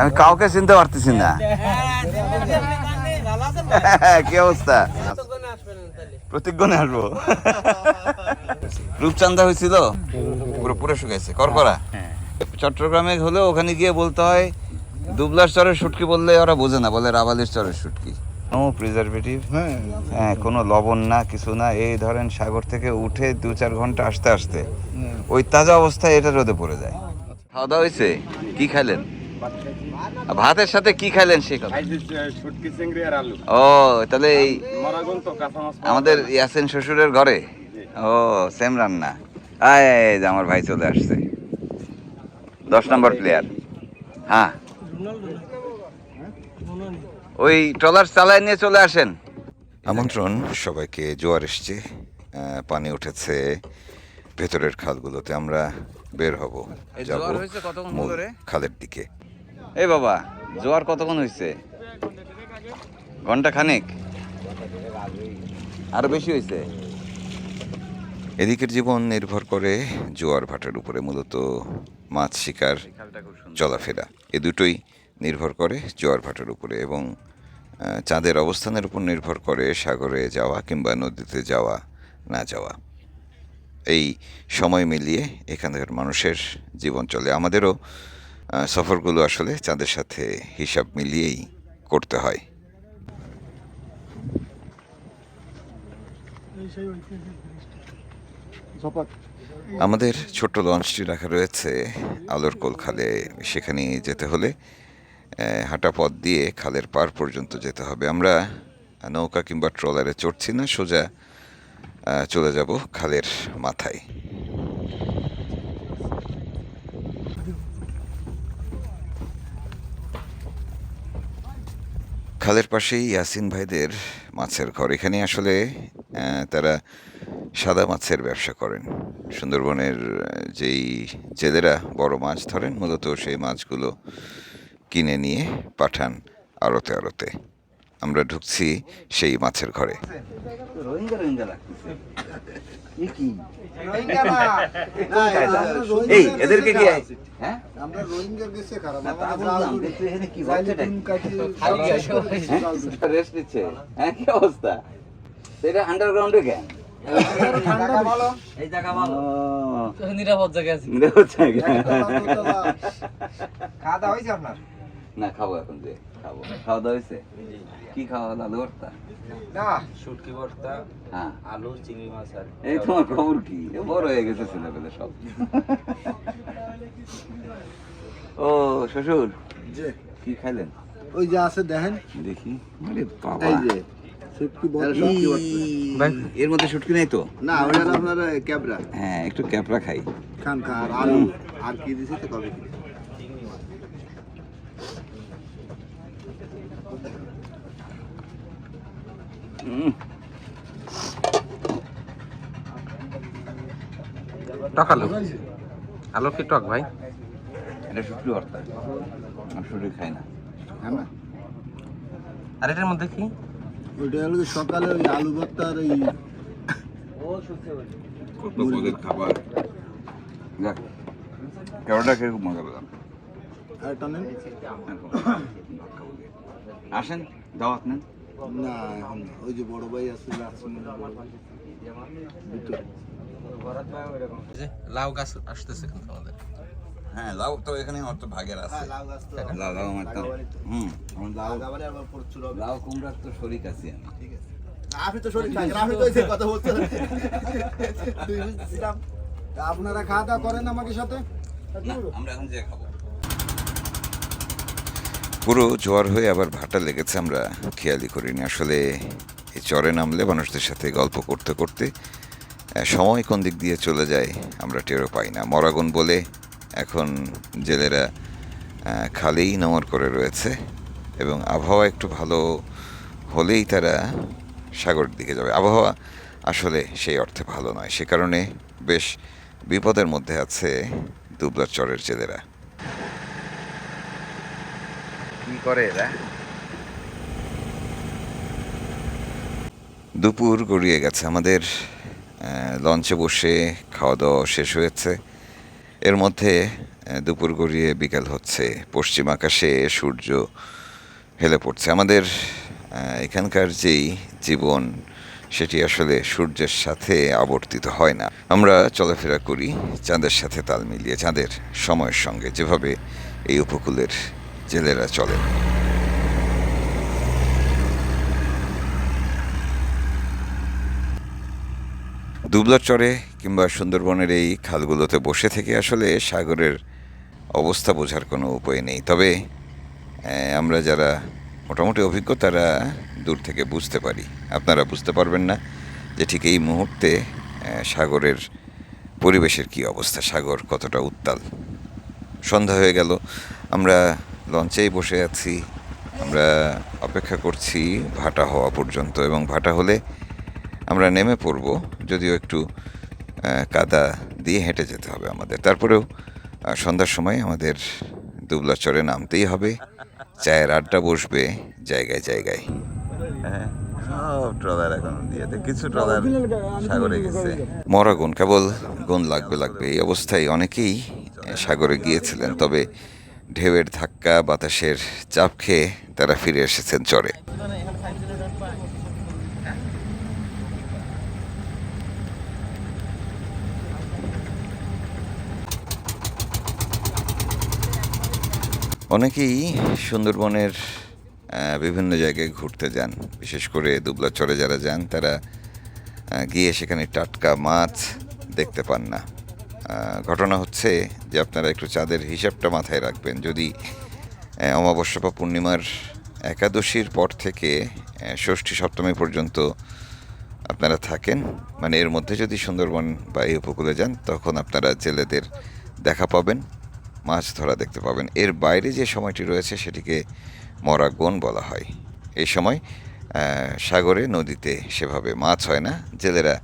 আমি কাউকে চিনতে পারতেছি না। কি অবস্থা? প্রতিজ্ঞনে আসব। রূপচান্দা হয়েছিল? পুরো পুরো শুকাইছে। করকরা? চট্টগ্রামে হলে ওখানে গিয়ে বলতে হয় দুবলার চরের শুটকি বললে ওরা বোঝে না বলে রাবালির চরের শুটকি। নো প্রিজারভেটিভ হ্যাঁ। কোনো লবণ না কিছু না এই ধরেন সাগর থেকে উঠে দু চার ঘণ্টা আসতে আসতে ওই তাজা অবস্থায় এটা রোদে পড়ে যায়। খাওয়া দাওয়া হয়েছে? কি খাইলেন? ভাতের সাথে কি খাইলেন সে কথা? শুটকি চিংড়ি আর আলু। ও তাহলে এই আমাদের ইয়াসিন শ্বশুরের ঘরে? ও সেম রান্না। আয় আয়, এই যে আমার ভাই চলে আসছে। দশ নম্বর প্লেয়ার হ্যাঁ। ওই ট্রলার চালায় নিয়ে চলে আসেন। আমন্ত্রণ সবাইকে জোয়ার এসছে। পানি উঠেছে। ভেতরের খালগুলোতে আমরা বের হব। যাব খালের দিকে। এই বাবা, জোয়ার কতক্ষণ হয়েছে ঘণ্টা খানেক? আরও বেশি হয়েছে এদিকের জীবন নির্ভর করে জোয়ার ভাটার উপরে মূলত মাছ শিকার, চলাফেরা। এ দুটোই নির্ভর করে জোয়ার ভাটার উপরে এবং চাঁদের অবস্থানের উপর নির্ভর করে সাগরে যাওয়া কিংবা নদীতে যাওয়া, না যাওয়া। এই সময় মিলিয়ে এখানকার মানুষের জীবন চলে। আমাদেরও সফরগুলো আসলে চাঁদের সাথে হিসাব মিলিয়েই করতে হয়। আমাদের ছোট্ট লঞ্চটি রাখা রয়েছে আলোর কোল খালে। সেখানে যেতে হলে হাঁটা পথ দিয়ে খালের পার পর্যন্ত যেতে হবে। আমরা নৌকা কিংবা ট্রলারে চড়ছি না সোজা চলে যাব খালের মাথায়। খালের পাশেই ইয়াসিন ভাইদের মাছের ঘর। এখানে আসলে তারা সাদা মাছের ব্যবসা করেন। সুন্দরবনের যেই জেলেরা বড় মাছ ধরেন মূলত সেই মাছগুলো কিনে নিয়ে পাঠান আড়তে আড়তে। আমরা ঢুকছি সেই মাছের ঘরে। এই এদেরকে কি হ্যাঁ? আমরা রোহিঙ্গা দেশে খারাপ না, তা আমাদের কিন্তু এখানে কি জাল হচ্ছে ডিম কাটি? রেস্ট নিচ্ছে। হ্যাঁ কি অবস্থা? এটা আন্ডারগ্রাউন্ডে কেন? ঠান্ডা ভালো এই জায়গা ভালো। নিরাপদ জায়গায় আছি। নিরাপদ জায়গা। খাওয়া দাওয়া হয়েছে আপনার? না খাব এখন যে খাব। খাওয়া দাওয়া হয়েছে? কি খাওয়া হলো আলু ভর্তা? না। শুটকি ভর্তা হ্যাঁ। আলু চিংড়ি মাছ আর এই তোমার খবর কি? বড় হয়ে গেছে ছেলে পেলে সব। ও শ্বশুর। যে কি খাইলেন? ওই যে আছে দেখেন। দেখি। আরে বাবা। এই যে শুটকি বড় শুটকি বড়। এর মধ্যে শুটকি নেই তো? না ওটা আপনার ক্যাবরা। হ্যাঁ একটু ক্যাপরা খাই। খান খান আর আলু। আর কি দিছে তো কবে? হুম। টক আলু আলু কি টক ভাই। এটা শুটকি ভর্তা। আমি শুটকি খাই না। হ্যাঁ না? আর এটার মধ্যে কি? ওইটা হলো যে সকালে ওই আলু ভর্তা আর ওই কত পদের খাবার। যাক কেওড়াটা খেয়ে খুব মজা পেলাম। আর একটা নেন। আসেন দাওয়াত নেন। না এখন না। ওই যে বড় ভাই আছে লাউ গাছ আসতেছে কিন্তু আমাদের। হ্যাঁ লাউ তো এখানে আমার তো ভাগের আছে। হ্যাঁ, লাউ লাউ আমার তো হুম লাউ। লাউ কুমড়ার তো শরিক আছি আমি। ঠিক আছে। আপনি তো শরীর থাকেন আমি তো কথা আপনারা খাওয়া দাওয়া করেন আমাকে সাথে? আমরা এখন যে খাব। পুরো জ্বর হয়ে আবার ভাটা লেগেছে আমরা খেয়ালি করিনি। আসলে এই চরে নামলে মানুষদের সাথে গল্প করতে করতে সময় কোন দিক দিয়ে চলে যায় আমরা টেরও পাই না। মরাগুন বলে এখন জেলেরা খালেই নোংর করে রয়েছে এবং আবহাওয়া একটু ভালো হলেই তারা সাগরের দিকে যাবে। আবহাওয়া আসলে সেই অর্থে ভালো নয় সে কারণে বেশ বিপদের মধ্যে আছে দুবলার চরের জেলেরা। কি করে এরা? দুপুর গড়িয়ে গেছে। আমাদের লঞ্চে বসে খাওয়া দাওয়া শেষ হয়েছে। এর মধ্যে দুপুর গড়িয়ে বিকাল হচ্ছে। পশ্চিম আকাশে সূর্য হেলে পড়ছে। আমাদের এখানকার যেই জীবন, সেটি আসলে সূর্যের সাথে আবর্তিত হয় না। আমরা চলাফেরা করি চাঁদের সাথে তাল মিলিয়ে। চাঁদের সময়ের সঙ্গে যেভাবে এই উপকূলের জেলেরা চলেন দুবলার চরে কিংবা সুন্দরবনের এই খালগুলোতে বসে থেকে আসলে সাগরের অবস্থা বোঝার কোনো উপায় নেই। তবে আমরা যারা মোটামুটি অভিজ্ঞ, তারা দূর থেকে বুঝতে পারি। আপনারা বুঝতে পারবেন না যে ঠিক এই মুহূর্তে সাগরের পরিবেশের কী অবস্থা, সাগর কতটা উত্তাল। সন্ধ্যা হয়ে গেল, আমরা লঞ্চেই বসে আছি, আমরা অপেক্ষা করছি ভাটা হওয়া পর্যন্ত এবং ভাটা হলে আমরা নেমে পড়ব যদিও একটু কাদা দিয়ে হেঁটে যেতে হবে আমাদের। তারপরেও সন্ধ্যার সময় আমাদের দুবলা চরে নামতেই হবে। চায়ের আড্ডা বসবে জায়গায় জায়গায়। হ্যাঁ সব ট্রলার এখন দিয়েতে কিছু ট্রলার সাগরে গেছে। মরা গুণ কেবল গুণ লাগবে লাগবে। এই অবস্থায় অনেকেই সাগরে গিয়েছিলেন তবে ঢেউয়ের ধাক্কা বাতাসের চাপ খেয়ে তারা ফিরে এসেছেন চরে। অনেকেই সুন্দরবনের বিভিন্ন জায়গায় ঘুরতে যান। বিশেষ করে দুবলা চরে যারা যান, তারা গিয়ে সেখানে টাটকা মাছ দেখতে পান না। ঘটনা হচ্ছে যে আপনারা একটু চাঁদের হিসাবটা মাথায় রাখবেন। যদি অমাবস্যা বা পূর্ণিমার একাদশীর পর থেকে ষষ্ঠী, সপ্তমী পর্যন্ত আপনারা থাকেন মানে এর মধ্যে যদি সুন্দরবন বা এই উপকূলে যান, তখন আপনারা জেলেদের দেখা পাবেন। মাছ ধরা দেখতে পাবেন। এর বাইরে যে সময়টি রয়েছে সেটিকে মরাগন বলা হয়। এই সময় সাগরে নদীতে সেভাবে মাছ হয় না জেলেরা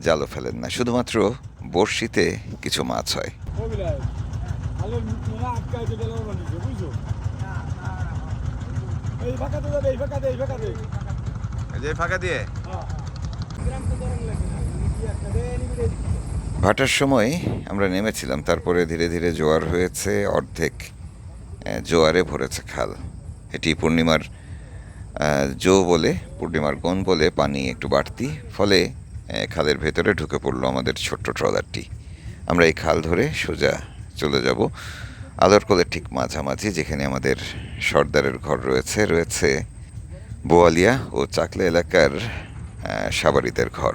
জালও ফেলেন না। শুধুমাত্র বড়শিতে কিছু মাছ হয়। ফাঁকা দিয়ে। ভাটার সময় আমরা নেমেছিলাম, তারপরে ধীরে ধীরে জোয়ার হয়েছে, অর্ধেক জোয়ারে ভরেছে খাল। এটি পূর্ণিমার জো বলে, পূর্ণিমার গন বলে পানি একটু বাড়তি, ফলে খালের ভেতরে ঢুকে পড়ল আমাদের ছোট্ট ট্রলারটি। আমরা এই খাল ধরে সোজা চলে যাব আদরকলের ঠিক মাঝামাঝি, যেখানে আমাদের সর্দারের ঘর রয়েছে। রয়েছে বোয়ালিয়া ও চাকলা এলাকার সাবারিদের ঘর।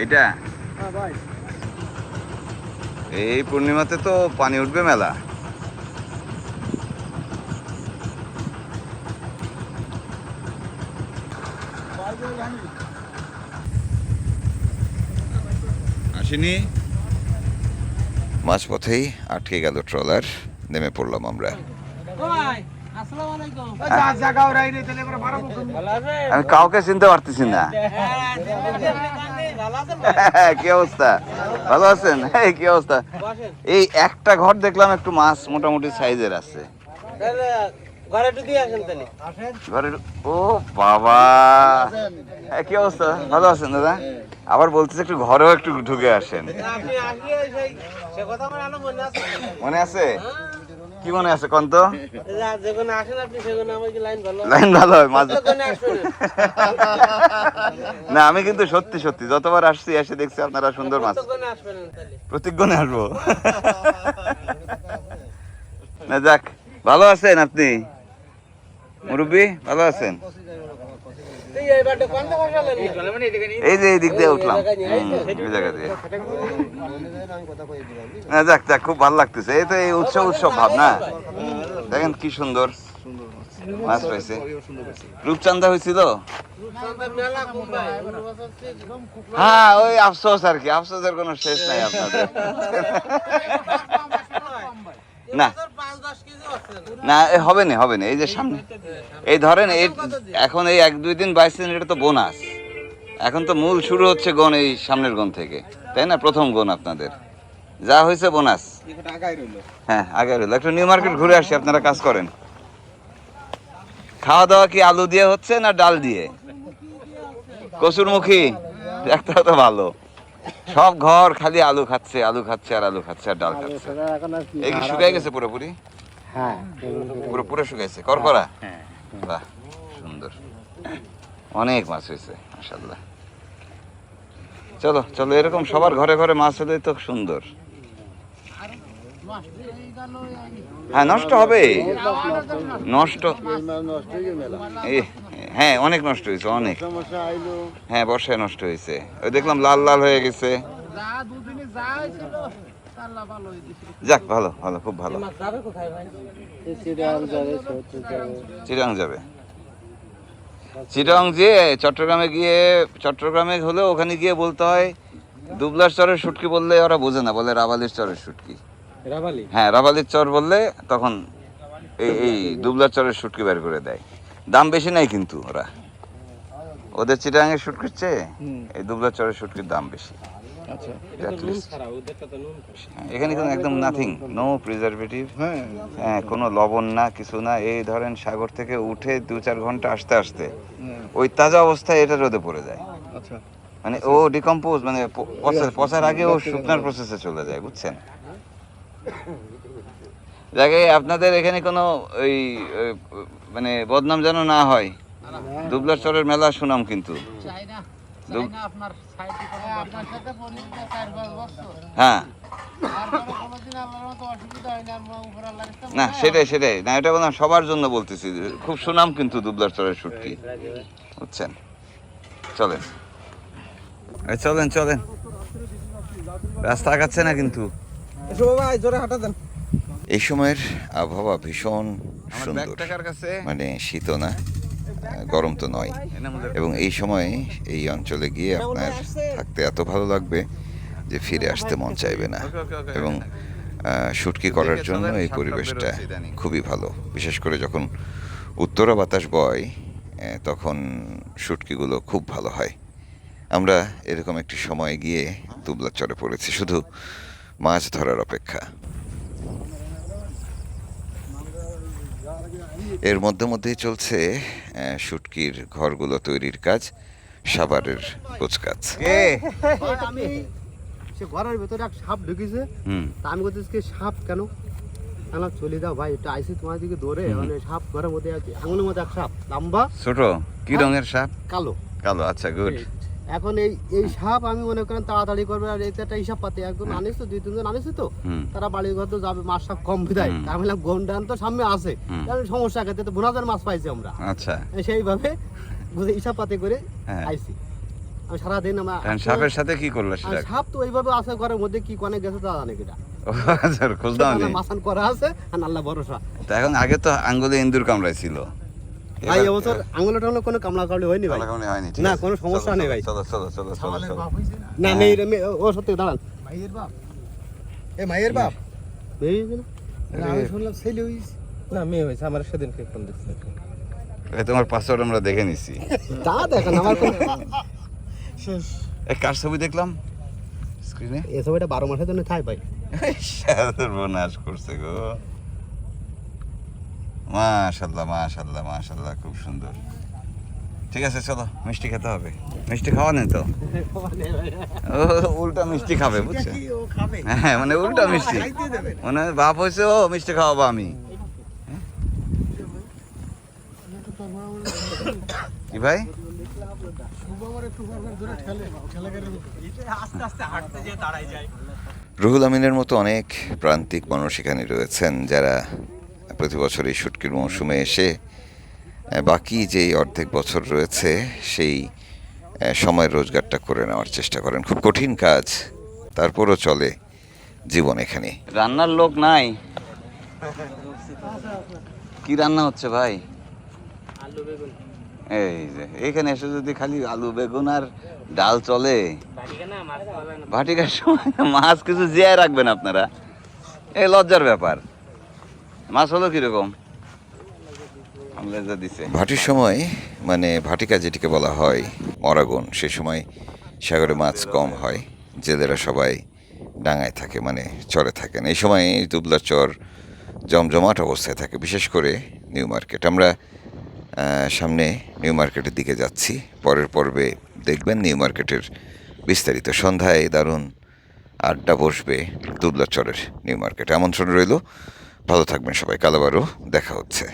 এইটা? হ্যাঁ এই পূর্ণিমাতে তো পানি উঠবে মেলা। আসেনি? মাঝপথেই আটকে গেল ট্রলার নেমে পড়লাম আমরা। আমি কাউকে চিনতে পারতেছি না। কি অবস্থা? ভালো আছেন? কি অবস্থা? এই একটা ঘর দেখলাম একটু মাছ মোটামুটি সাইজের আছে। ঘরে ও বাবা! হ্যাঁ, কি অবস্থা? ভালো আছেন দাদা? আবার বলতেছে একটু ঘরেও একটু ঢুকে আসেন। মনে আছে? কি মনে আছে কোন তো যেখানে আসেন আপনি আমাকে লাইন ভালো? লাইন ভালো হয় মাঝে না আমি কিন্তু সত্যি সত্যি যতবার আসছি এসে দেখছি আপনারা সুন্দর মাছ। প্রতিজ্ঞণে আসব। না যাক ভালো আছেন আপনি? মুরব্বী ভালো আছেন? এই যে, এই দিক দিয়ে উঠলাম। না যাক যাক, খুব ভালো লাগতেছে। এই তো এই উৎসব উৎসব ভাব, না? দেখেন কি সুন্দর। মাছ পাইছে রূপচান্দা চেয়ে হ্যাঁ ওই আফসোস আর কি। আফসোসের কোনো শেষ নাই আপনাদের। না। না? হবে না হবে না এই যে সামনে। এই ধরেন এই এখন এই এক দুই দিন বাইশ দিন এটা তো বোনাস। এখন তো মূল শুরু হচ্ছে গন এই সামনের গন থেকে। তাই না? প্রথম গন আপনাদের। যা হয়েছে বোনাস। হ্যাঁ আগে রইল। একটু নিউ মার্কেট ঘুরে আসি আপনারা কাজ করেন। খাওয়া দাওয়া কি আলু দিয়ে হচ্ছে না ডাল দিয়ে? কসুরমুখী একটা তো ভালো। সব ঘর খালি আলু খাচ্ছে আলু খাচ্ছে আর আলু খাচ্ছে আর ডাল খাচ্ছে। এই কি শুকাই গেছে পুরোপুরি? হ্যাঁ পুরো পুরো শুকাইছে। করকরা? বাহ সুন্দর। অনেক মাছ হয়েছে মাশাল্লাহ চলো চলো এরকম সবার ঘরে ঘরে মাছ হলে তো সুন্দর। হ্যাঁ নষ্ট হবে। নষ্ট। হ্যাঁ অনেক নষ্ট হয়েছে অনেক। হ্যাঁ বর্ষায় নষ্ট হয়েছে। ওই দেখলাম লাল লাল হয়ে গেছে। যাক ভালো ভালো খুব ভালো। চিরাং যাবে চিরাং যে চট্টগ্রামে গিয়ে চট্টগ্রামে হলে ওখানে গিয়ে বলতে হয় দুবলার চরের শুটকি বললে ওরা বোঝে না বলে রাবালির চরের শুটকি। হ্যাঁ রাবালির চর বললে তখন এই এই দুবলার চরের শুটকি বের করে দেয়। দাম বেশি নাই কিন্তু ওরা। ওদের চিটাঙের শুটকির চেয়ে এই দুবলার চরের শুটকির দাম বেশি। হ্যাঁ, এখানে কোনো একদম নাথিং নো প্রিজারভেটিভ হ্যাঁ। কোনো লবণ না কিছু না। এই ধরেন সাগর থেকে উঠে দু চার ঘণ্টা আসতে আসতে ওই তাজা অবস্থায় এটা রোদে পড়ে যায়। মানে ও ডিকম্পোজ মানে পচার আগে ও শুকনার প্রসেসে চলে যায় বুঝছেন? যাকে আপনাদের এখানে কোনো ওই ওই, মানে বদনাম যেন না হয় দুবলার চরের মেলা সুনাম কিন্তু। হ্যাঁ তারপরে কোনোদিন আল্লাহর মতো অসুবিধা হয় না আর উপর আল্লাহর ইচ্ছা না সেটাই সেটাই। না এটা বললাম সবার জন্য বলতেছি। খুব সুনাম কিন্তু দুবলার চরের শুটকি বুঝছেন? চলেন। চলেন চলেন। রাস্তা আগাচ্ছে না কিন্তু। ভাই জোরে হাঁটা এই সময়ের আবহাওয়া ভীষণ সুন্দর। কাছে। মানে শীত না। গরম তো নয়। এবং এই সময় এই অঞ্চলে গিয়ে আপনার থাকতে এত ভালো লাগবে যে ফিরে আসতে মন চাইবে না। এবং শুটকি করার জন্য এই পরিবেশটা খুবই ভালো। বিশেষ করে যখন উত্তরা বাতাস বয় তখন শুটকিগুলো খুব ভালো হয়। আমরা এরকম একটি সময় গিয়ে তুবলার চরে পড়েছি, শুধু মাছ ধরার অপেক্ষা। এর মধ্যে মধ্যেই চলছে শুটকির ঘরগুলো তৈরির কাজ সাভারের কুচকাজ আমি সে ঘরের ভেতরে এক সাপ ঢুকেছে। আমি বলতেছি কি সাপ কেন? আমি চলে যাও ভাই এটা আইসি তোমার দিকে ধরে মানে সাপ ঘরের মধ্যে আছে আঙুলের মধ্যে এক সাপ লম্বা ছোট? কি রঙের সাপ? কালো। কালো আচ্ছা গুড এখন এই এই সাপ আমি মনে করেন তাড়াতাড়ি করবে আর এটা একটা হিসাব পাতে। একদম আনিস তো দুই তিনজন আনিস তো। তারা বাড়ির ঘর তো যাবে মাছ সাপ কম বিদায়। আমি বললাম গন্ডান তো সামনে আছে। তাহলে সমস্যা আছে তো বোনাজার মাছ পাইছি আমরা। আচ্ছা। সেইভাবে বুঝে হিসাব পাতে করে হ্যাঁ। আইছি। আমি সারাদিন আমার সাপের সাথে কি করল সেটা? সাপ তো ওইভাবে আছে ঘরের মধ্যে কি কনে গেছে তা জানে কিনা। আচ্ছা খোঁজ দাও মাসান করা আছে আর আল্লাহ ভরসা। তা এখন আগে তো আঙ্গুলে ইন্দুর কামড়াইছিল। ভাই এবার- এবছর আঙুলে টাঙুলে কোনো কামলা কামড়ি হয়নি ভাই? হয়নি না, কোনো সমস্যা নেই ভাই। চলো চলো চলো চলো চলো। না। ও সত্যি দাঁড়ান। মাইয়ের বাপ? এ মাইয়ের বাপ? মেয়ে হয়েছে না? আমি শুনলাম ছেলে হইছে না মেয়ে হয়েছে আমার সেদিনকে ফোন দিচ্ছে। তোমার পাসওয়ার্ড আমরা দেখে নিছি। তা দেখেন আমার শেষ। কার ছবি দেখলাম? স্ক্রিনে এ? ছবিটা বারো মাসের জন্য থাই ভাই। সর্বনাশ করছে গো। মাশাল্লাহ মাশাল্লাহ মাশাল্লাহ খুব সুন্দর। ঠিক আছে চলো মিষ্টি খেতে হবে। মিষ্টি খাওয়া নেই তো? ও উল্টা মিষ্টি খাবে বুঝছে? কি ও খাবে? হ্যাঁ মানে উল্টা মিষ্টি। মানে বাপ হয়েছে ও মিষ্টি খাওয়াবো আমি। কি ভাই? রুহুল আমিনের মতো অনেক প্রান্তিক মানুষ এখানে রয়েছেন যারা প্রতি বছর এই শুটকির মৌসুমে এসে বাকি যেই অর্ধেক বছর রয়েছে সেই সময়ের রোজগারটা করে নেওয়ার চেষ্টা করেন। খুব কঠিন কাজ তারপরও চলে জীবন এখানে। রান্নার লোক নাই? কি রান্না হচ্ছে ভাই? এই যে এখানে এসে যদি খালি আলু বেগুন আর ডাল চলে? ভাটিকার সময় মাছ কিছু জিয়ায় রাখবেন আপনারা। এই লজ্জার ব্যাপার। মাছ হলো কীরকম? ভাটির সময় মানে ভাটিকা যেটিকে বলা হয় মরাগুন সে সময় সাগরে মাছ কম হয়, জেলেরা সবাই ডাঙায় থাকে মানে চরে থাকেন। এই সময় দুবলার চর জমজমাট অবস্থায় থাকে, বিশেষ করে নিউ মার্কেট। আমরা সামনে নিউ মার্কেটের দিকে যাচ্ছি। পরের পর্বে দেখবেন নিউ মার্কেটের বিস্তারিত। সন্ধ্যায় দারুণ আড্ডা বসবে দুবলার চরের নিউ মার্কেটে। আমন্ত্রণ রইল ভালো থাকবেন সবাই কালো দেখা হচ্ছে।